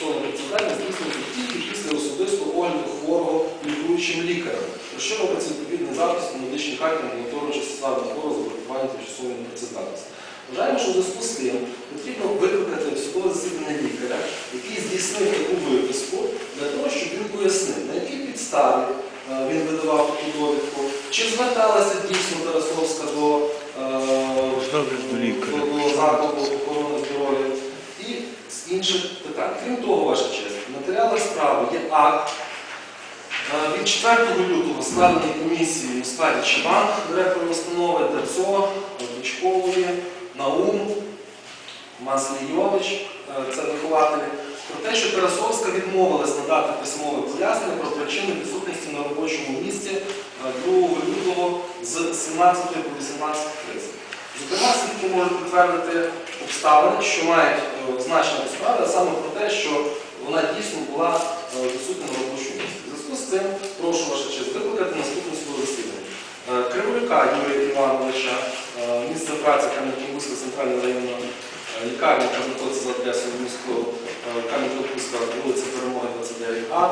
тимчасового працювання здійснюється тільки після особистого огляду хворого лікуючим лікарем, про що робиться відповідний запис у медичній карті амбулаторного чи соціального хворого з врахуванням тимчасової непрацездатності. Вважаємо, що в зв'язку з тим потрібно викликати особове засідання лікаря, який здійснив Крім того, ваша честь, в матеріалах справи є акт е, від 4 лютого складений комісією у складі Чебан, директора установи ДЕЦО, Бичкової, Наум, Маслійович, е, це вихователі, про те, що Тарасовська відмовилась надати письмове пояснення про причини відсутності на робочому місці е, 2 лютого з 17 по 18.30. Зокрема, свідки можуть підтвердити обставини, що мають е, значення справи, а саме про те, що вона дійсно була е, відсутня на робочому місці. В зв'язку з цим прошу ваша честь викликати наступне судове засідання. Е, Юрія Івановича, е, місце праці Кам'янки-Бузька, центральна районна е, лікарня, яка знаходиться за адресою міського Кам'янка-Бузька, вулиця Перемоги 29А.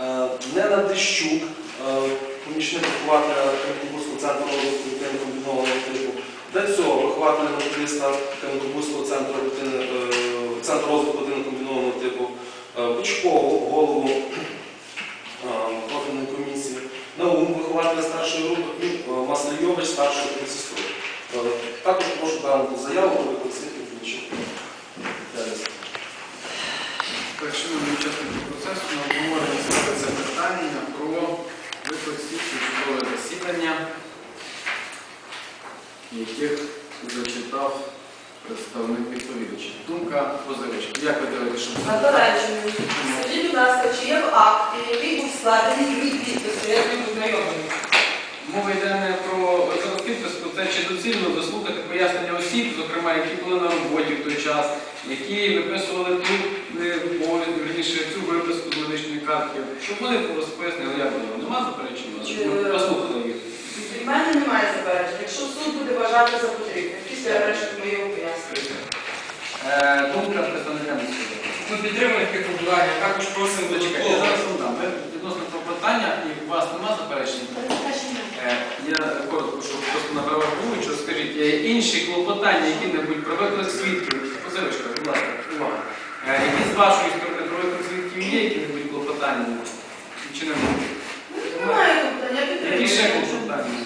Е, Нена Дещук, е, помічник вихователя Кам'янки-Бузького центру розвитку комбінованого типу. Для цього вихователя методиста Кам'янко-Бузького центру е, центру розвитку дитини комбінованого типу. Е, Бичкову, голову е, профільної комісії, Наум, вихователя старшої групи і е, Маслійович, старшої медсестру. Е, Також прошу дану заяву про свідків інших. Так, шановні учасники процесу, на обговорення ставиться питання про виклик судове засідання, яких зачитав представник відповідача. Думка позивача. Як ви дивитесь, що це? Заперечую. Скажіть, будь ласка, чи є в акті, який був складений від підпису, як він ознайомлений? Мова йде не про підпис, про те, чи доцільно заслухати пояснення осіб, зокрема, які були на роботі в той час, які виписували ту е, повідь, вірніше, цю виписку з медичної картки, щоб вони пояснили, як було. Нема заперечень? у? Чи- послухали їх. Від мене немає заперечень. Якщо суд буде вважати за потрібне, після решти ми його пояснимо. Е, Думка представника міського. Ми підтримуємо таке формулювання, також просимо Зачекайте, я зараз вам дам. Ви відносно цього питання, і у вас нема заперечень? Е, Я коротко, щоб просто на правах головуючого, скажіть, е, інші клопотання, які-небудь про виклик свідків, позивочка, будь ласка, увага. Е, Які з вашої сторони про виклик свідків є які-небудь клопотання? Чи не буде? Немає питання, я Які ще підтримую. клопотання?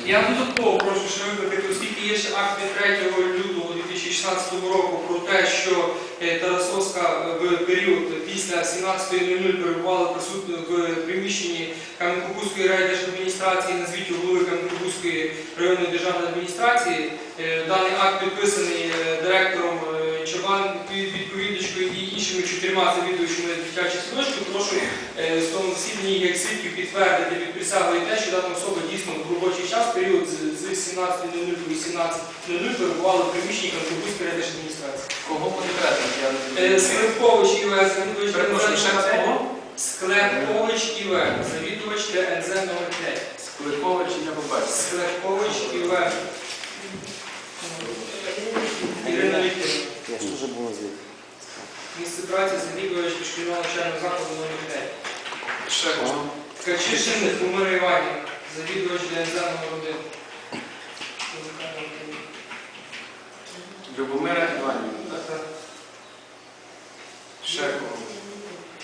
Я додатково прошу ще викликати, оскільки є ще акт від 3 лютого 2016 року про те, що е, Тарасовська е, в період після 17.00 перебувала присутня в приміщенні Кам'янко-Бузької райдержадміністрації на звіті голови Кам'янко-Бузької районної державної адміністрації. Е, Даний акт підписаний директором Чабан, від- відповідачкою і іншими чотирма завідувачами дитячих садочків. Прошу засіданні як свідків підтвердити від присягою те, що дана особа дійсно в робочий час, період з з 17.00 до 18.00 перебувала в приміщенні Кам'янко-Бузької райдержадміністрації. Кого конкретно? Я не Е, знаю. Склепкович ІВ, завідувач Перепрошую, ще раз кого? Склепкович ІВ, завідувач ДНЗ номер 5. Скликович і я побачив. Склепкович ІВ. Ірина Вікторівна. Я ж вже був на звіт. Місце праці завідувач дошкільного навчального закладу номер 5. Ще хто? Ткачишин Тимура Іванівна, завідувач номер 1. Любомира Іванівна, так? Кого?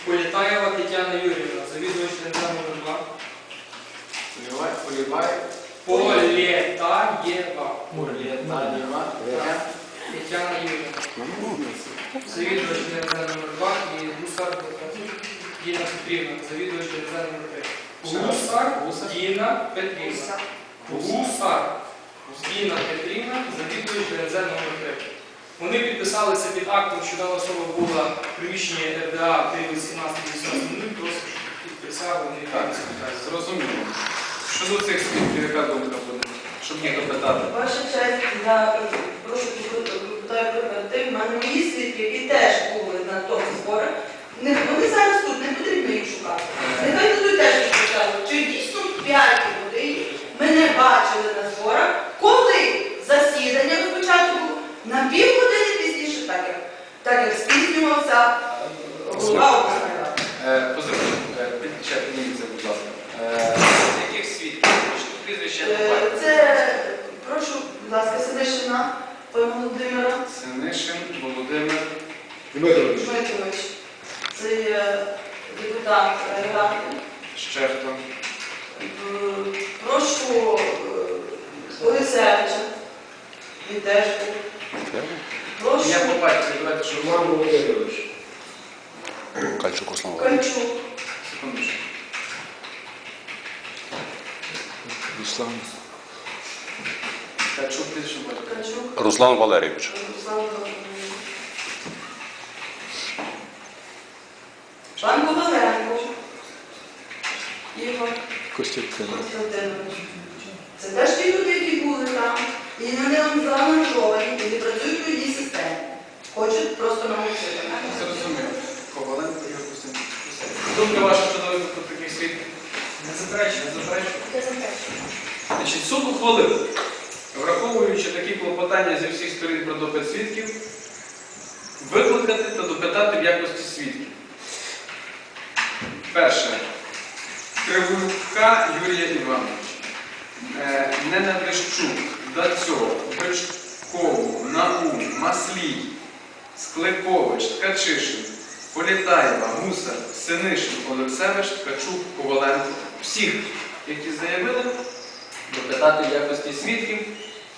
Політаєва Тетяна Юрівна, завідувач номер 2. Полівай, Полівай, Полєтаєва. Таніва, Тетяна Юрівна. Завідувач номер 2 і Гусар Діна Петрівна, завідувач номер 3. Гусар? Діна Петрівна. Гусар Діна Петрівна, завідувач номер 3. Вони підписалися під актом, що дана особа була в приміщенні РДА в період 17-18 просить під присягу, вони Так, зрозуміло. Щодо цих свідків, яка думка буде? Щоб їх допитати. Ваша честь, я прошу питаю в мене мої свідки, які теж були на тому зборі. Вони зараз тут, не потрібно їх шукати. Нехай тут теж їх шукають. Чи дійсно в 5 годині мене бачили на зборах, коли засідання розпочато було на півгодини пізніше, так як, так як спізнювався е, голова Вадимович, це є депутат ради. Ще хто? Прошу е, Борисевича, він. Прошу Я по батькові, давайте, щоб Роман Володимирович. Кальчук Руслан Володимирович. Кальчук, секундочку. Руслан. Ти що батько? Кальчук, Руслан Валерійович. Руслан Володимирович. Пан Коваленко, Ігор Костянтин. Константинович. Це теж ті люди, які були там, і вони заангажовані, і не працюють в одній системі. Хочуть просто навчити. Зрозумів. Коваленко Ігор Костянтин. Думка ваша щодо виклику таких свідків? Не заперечую, не заперечую. Значить, суд ухвалив, враховуючи такі клопотання зі всіх сторін про допит свідків, викликати та допитати в якості свідків. Перше. Кривука Юрія Івановича. Е, Ненадищук, Дацьо, Бичкову, Наум, Маслій, Скликович, Ткачишин, Політаєва, Гусар, Синишин, Олексевич, Ткачук, Коваленко. Всіх, які заявили, допитати якості свідків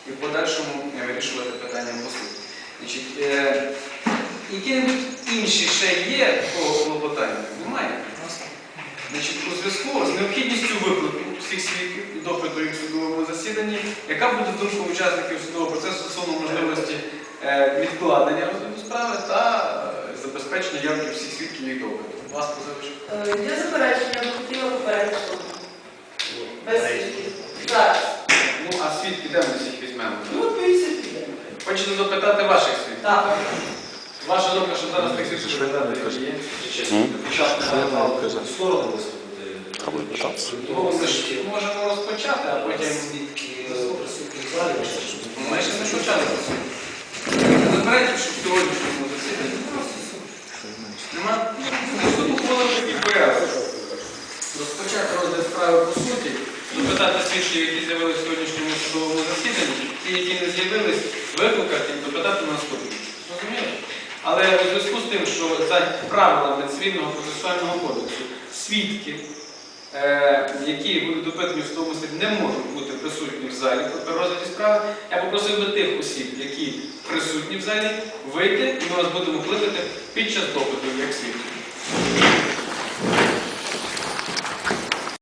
і в подальшому вирішувати питання по суті. Е, які-небудь інші ще є по клопотанню? Немає. Значить, у зв'язку з необхідністю виклику всіх свідків і допиту їх в судовому засіданні, яка буде думка учасників судового процесу стосовно можливості е, відкладення розгляду справи та е, забезпечення явки всіх свідків їх допиту. Вас позивач. Є заперечення, я б хотіла попередити. Без свідків. Зараз. Ну, а свідки де ми всіх візьмемо? Ну, і підемо. Хочете допитати ваших свідків? Так. Думка, що зараз виступити. Ну, ми ж можемо розпочати, а потім Свідки е, ми ще не почали працювати. Заперечую, що в сьогоднішньому засіданні нема. Суд ухвалив такий порядок. Розпочати розгляд справи по суті, допитати свідків, які з'явилися в сьогоднішньому судовому засіданні, ті, які не з'явились, викликати і допитати наступні. Розумієте? Але у зв'язку з тим, що за правилами цивільного процесуального кодексу свідки, е, які будуть допитані в судовому світі, не можуть бути присутні в залі при розгляді справи, я попросив би тих осіб, які присутні в залі, вийти, і ми вас будемо кликати під час допиту як свідків.